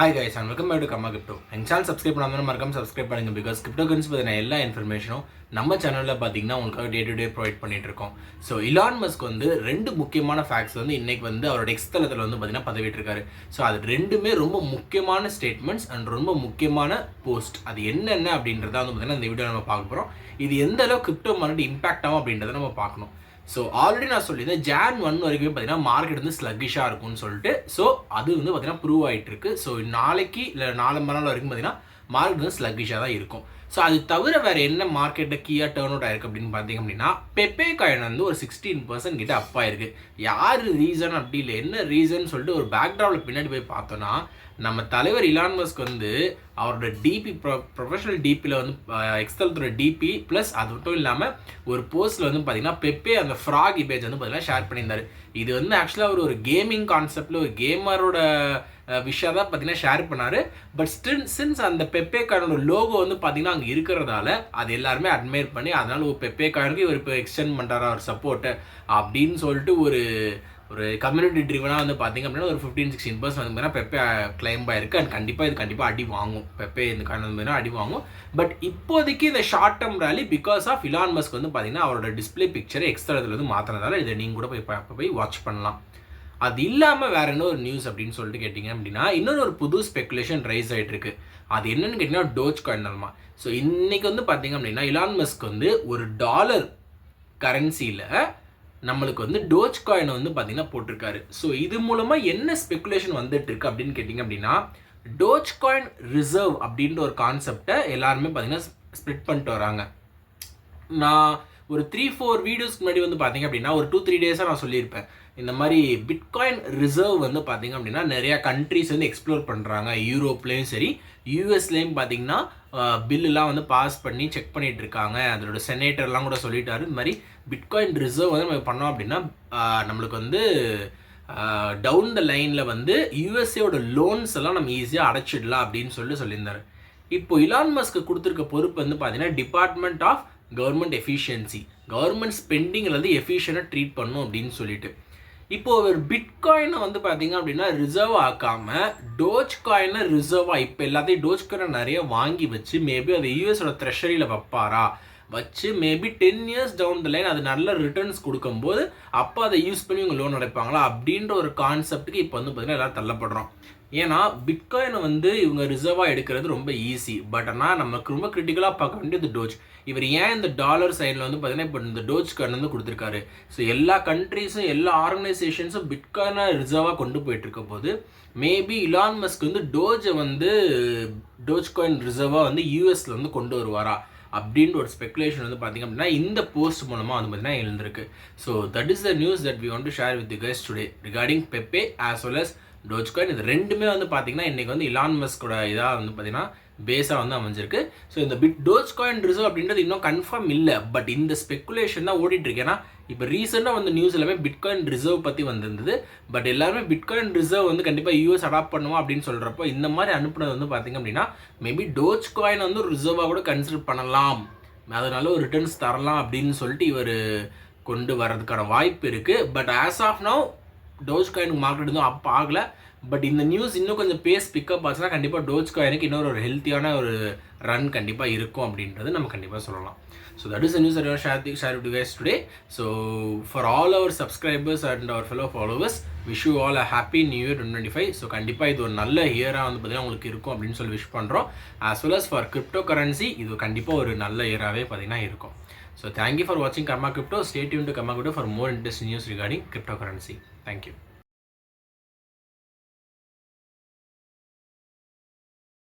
Hi guys and welcome back to comma crypto எங்கள் channel subscribe பண்ணாமல் மறக்காம subscribe பண்ணுங்க பிகாஸ் கிரிப்டோ கரன்சி பற்றின எல்லா இன்ஃபர்மேஷனும் நம்ம சேனலில் பார்த்தீங்கன்னா உங்களுக்காக டே டு டே ப்ரொவைட் பண்ணிட்டு இருக்கோம். ஸோ இலான் மஸ்க் வந்து ரெண்டு முக்கியமான ஃபேக்ட்ஸ் வந்து இன்னைக்கு வந்து அவரோட எக்ஸ் தளத்தில் வந்து பார்த்தீங்கன்னா பதவிட்டிருக்காரு ஸோ அது ரெண்டுமே ரொம்ப முக்கியமான ஸ்டேட்மெண்ட்ஸ் அண்ட் ரொம்ப முக்கியமான போஸ்ட் அது என்னென்ன அப்படின்றத வந்து பார்த்தீங்கன்னா இந்த வீடியோ நம்ம பார்க்க போகிறோம் இது எந்த அளவுக்கு கிரிப்டோ மார்க்கெட் இம்பாக்ட் ஆகும் அப்படின்றத நம்ம பார்க்கணும். ஸோ ஆல்ரெடி நான் சொல்லியிருந்தேன் ஜான் ஒன் வரைக்குமே பார்த்தீங்கன்னா மார்க்கெட் வந்து ஸ்லக்கிஷாக இருக்கும்னு சொல்லிட்டு ஸோ அது வந்து பார்த்தீங்கன்னா ப்ரூவ் ஆகிட்டு இருக்கு ஸோ நாளைக்கு இல்லை நாலு மணி நாள் வரைக்கும் பார்த்தீங்கன்னா மார்க்கெட் வந்து ஸ்லக்கிஷாக தான் இருக்கும். ஸோ அது தவிர வேறு என்ன மார்க்கெட்டில் கீயாக டேர்ன் அவுட் ஆயிருக்கு அப்படின்னு பார்த்தீங்க அப்படின்னா பெப்பே காயின் வந்து ஒரு சிக்ஸ்டீன் பர்சன்ட் கிட்ட அப் ஆயிருக்கு. யார் ரீசன் அப்படி இல்லை. என்ன ரீசன் சொல்லிட்டு ஒரு பேக்ரவுண்டில் பின்னாடி போய் பார்த்தோன்னா நம்ம தலைவர் இலான் மஸ்க் வந்து அவரோட டிபி ப்ரொ ப்ரொஃபஷனல் டிபியில் வந்து எக்ஸ்தலத்தோட டிபி ப்ளஸ் அது மட்டும் இல்லாமல் ஒரு போஸ்ட்டில் வந்து பார்த்தீங்கன்னா பெப்பே அந்த ஃப்ராக் இமேஜ் வந்து பார்த்தீங்கன்னா ஷேர் பண்ணியிருந்தார். இது வந்து ஆக்சுவலாக அவர் ஒரு கேமிங் கான்செப்டில் ஒரு கேமரோட விஷயம் தான் பார்த்தீங்கன்னா ஷேர் பண்ணார். பட் ஸ்டில் சின்ஸ் அந்த பெப்பே கார்டோட லோகோ வந்து பார்த்தீங்கன்னா அங்கே இருக்கிறதால அது எல்லாருமே அட்மையர் பண்ணி அதனால் ஒரு பெப்பே கார்டுக்கு இவர் இப்போ எக்ஸ்டெண்ட் பண்ணுறாரா ஒரு சப்போர்ட்டு அப்படின்னு சொல்லிட்டு ஒரு ஒரு கம்யூனிட்டி ட்ரிவனாக வந்து பார்த்தீங்க அப்படின்னா ஒரு ஃபிஃப்டீன் சிக்ஸ்டீன் பர்சன்ட் வந்து பார்த்தீங்கன்னா பெப்பே கிளைம் ஆயிருக்கு. அண்ட் கண்டிப்பாக இது கண்டிப்பாக அடி வாங்கும். பெப்பே இந்த காரணம் வந்து அடி வாங்கும். பட் இப்போதைக்கு இந்த short term rally because of Elon Musk வந்து பார்த்தீங்கன்னா அவரோட டிஸ்பிளே பிக்சரை எக்ஸ்ட்ரா வந்து மாற்றினதால இதை நீங்கள் கூட போய் போய் வாட்ச் பண்ணலாம். அது இல்லாமல் வேற என்ன ஒரு நியூஸ் அப்படின்னு சொல்லிட்டு கேட்டிங்க அப்படின்னா இன்னொரு ஒரு புது ஸ்பெகுலேஷன் ரைஸ் ஆகிட்டு இருக்கு. அது என்னன்னு கேட்டிங்கன்னா டோஜ் காயின் ஸோ இன்னைக்கு வந்து பார்த்தீங்க அப்படின்னா இலான் மஸ்க் வந்து ஒரு டாலர் கரன்சியில் நம்மளுக்கு வந்து டோஜ் காயினை வந்து பார்த்தீங்கன்னா போட்டிருக்காரு. ஸோ இது மூலமாக என்ன ஸ்பெகுலேஷன் வந்துட்டு இருக்கு அப்படின்னு கேட்டிங்க அப்படின்னா டோஜ் காயின் ரிசர்வ் அப்படின்ற ஒரு கான்செப்டை எல்லாருமே பார்த்தீங்கன்னா ஸ்ப்ளிட் பண்ணிட்டு வராங்க. நான் ஒரு த்ரீ ஃபோர் வீடியோஸ்க்கு முன்னாடி வந்து பார்த்தீங்க அப்படின்னா ஒரு டூ த்ரீ டேஸாக நான் சொல்லியிருப்பேன். இந்த மாதிரி பிட்காயின் ரிசர்வ் வந்து பார்த்தீங்க அப்படின்னா நிறையா கண்ட்ரிஸ் வந்து எக்ஸ்ப்ளோர் பண்ணுறாங்க யூரோப்லேயும் சரி யூஎஸ்லேயும் பார்த்தீங்கன்னா பில்லுலாம் வந்து பாஸ் பண்ணி செக் பண்ணிட்டு இருக்காங்க. அதோட செனேட்டர்லாம் கூட சொல்லிட்டாரு. இந்த மாதிரி பிட்காயின் ரிசர்வ் வந்து நம்ம பண்ணோம் அப்படின்னா நம்மளுக்கு வந்து டவுன் த லைனில் வந்து யூஎஸ்ஏவோட லோன்ஸ் எல்லாம் நம்ம ஈஸியாக அடைச்சிடலாம் அப்படின்னு சொல்லி சொல்லியிருந்தாரு. இப்போ இலான் மஸ்க்கு கொடுத்துருக்க பொறுப்பு வந்து பார்த்தீங்கன்னா department of government efficiency government ஸ்பெண்டிங்கில் வந்து எஃபிஷியனாக ட்ரீட் பண்ணும் அப்படின்னு சொல்லிட்டு. இப்போ ஒரு பிட்காயினை வந்து பார்த்தீங்க அப்படின்னா ரிசர்வ் ஆக்காமல் டோஜ் காயினை ரிசர்வாக இப்போ எல்லாத்தையும் டோஜ் காயினை நிறைய வாங்கி வச்சு மேபி அதை யூஎஸோட த்ரெஷரியில் வைப்பாரா? வச்சு maybe ten years down the line அது நல்ல ரிட்டர்ன்ஸ் கொடுக்கும்போது அப்போ அதை யூஸ் பண்ணி இவங்க லோன் அடைப்பாங்களா? அப்படின்ற ஒரு கான்செப்ட்டுக்கு இப்போ வந்து பார்த்தீங்கன்னா எல்லோரும் தள்ளப்படுறோம். ஏன்னா பிட்காயினை வந்து இவங்க ரிசர்வாக எடுக்கிறது ரொம்ப ஈஸி பட் ஆனால் நமக்கு ரொம்ப கிரிட்டிக்கலாக பார்க்க வேண்டியது டோஜ் இவர் ஏன் இந்த டாலர் சைடில் வந்து பார்த்தீங்கன்னா இப்போ இந்த டோஜ் காயின் வந்து கொடுத்துருக்காரு? ஸோ எல்லா கண்ட்ரீஸும் எல்லா ஆர்கனைசேஷன்ஸும் பிட்காயினை ரிசர்வாக கொண்டு போயிட்டு இருக்க போது மேபி இலான் மஸ்க் வந்து டோஜை வந்து டோஜ் காயின் ரிசர்வாக வந்து யூஎஸில் வந்து கொண்டு வருவாரா? அப்படின்ற ஒரு ஸ்பெகுலேஷன் வந்து பார்த்திங்க அப்படின்னா இந்த போஸ்ட் மூலமாக வந்து பார்த்தீங்கன்னா எழுந்திருக்கு. So that is the news that we want to share with guys today regarding Pepe as well as Dogecoin இது ரெண்டுமே வந்து பார்த்தீங்கன்னா இன்றைக்கி வந்து இலான் மஸ்கோட இதாக வந்து பார்த்தீங்கன்னா பேஸாக வந்து அமைஞ்சிருக்கு. ஸோ இந்த பிட் டோஜ் காயின் ரிசர்வ் அப்படின்றது இன்னும் கன்ஃபார்ம் இல்லை. பட் இந்த ஸ்பெகுலேஷன் தான் ஓடிட்டுருக்கு ஏன்னா இப்போ ரீசெண்டாக வந்து நியூஸ் எல்லாமே பிட்காயின் ரிசர்வ் பற்றி வந்திருந்தது. பட் எல்லாருமே பிட்காயின் ரிசர்வ் வந்து கண்டிப்பாக யூஎஸ் அடாப்ட் பண்ணுவோம் அப்படின்னு சொல்கிறப்போ இந்த மாதிரி அனுப்புனது வந்து பார்த்தீங்க அப்படின்னா மேபி டோஜ் காயின் வந்து ரிசர்வாக கூட கன்சிடர் பண்ணலாம். அதனால ஒரு ரிட்டர்ன்ஸ் தரலாம் அப்படின்னு சொல்லிட்டு இவர் கொண்டு வர்றதுக்கான வாய்ப்பு இருக்குது but as of now Doge காயினுக்கு market எதுவும் அப்போ ஆகலை. பட் இந்த நியூஸ் இன்னும் கொஞ்சம் பேஸ் பிக்கப் ஆச்சுன்னா கண்டிப்பாக டோஜ் காயினுக்கு இன்னொரு ஒரு ஹெல்த்தியான ஒரு ரன் கண்டிப்பாக இருக்கும் அப்படின்றது நம்ம கண்டிப்பாக சொல்லலாம். So that is news share share to guys today so for all our subscribers and our fellow followers wish you all a happy new year twenty five so கண்டிப்பாக இது ஒரு நல்ல இயராக வந்து பார்த்தீங்கன்னா உங்களுக்கு இருக்கும் அப்படின்னு சொல்லி விஷ் பண்ணுறோம் as well as for cryptocurrency இது கண்டிப்பாக ஒரு நல்ல இயராகவே பார்த்தீங்கன்னா இருக்கும். So thank you for watching Karma Crypto. Stay tuned to Karma Crypto for more interesting news regarding cryptocurrency. Thank you.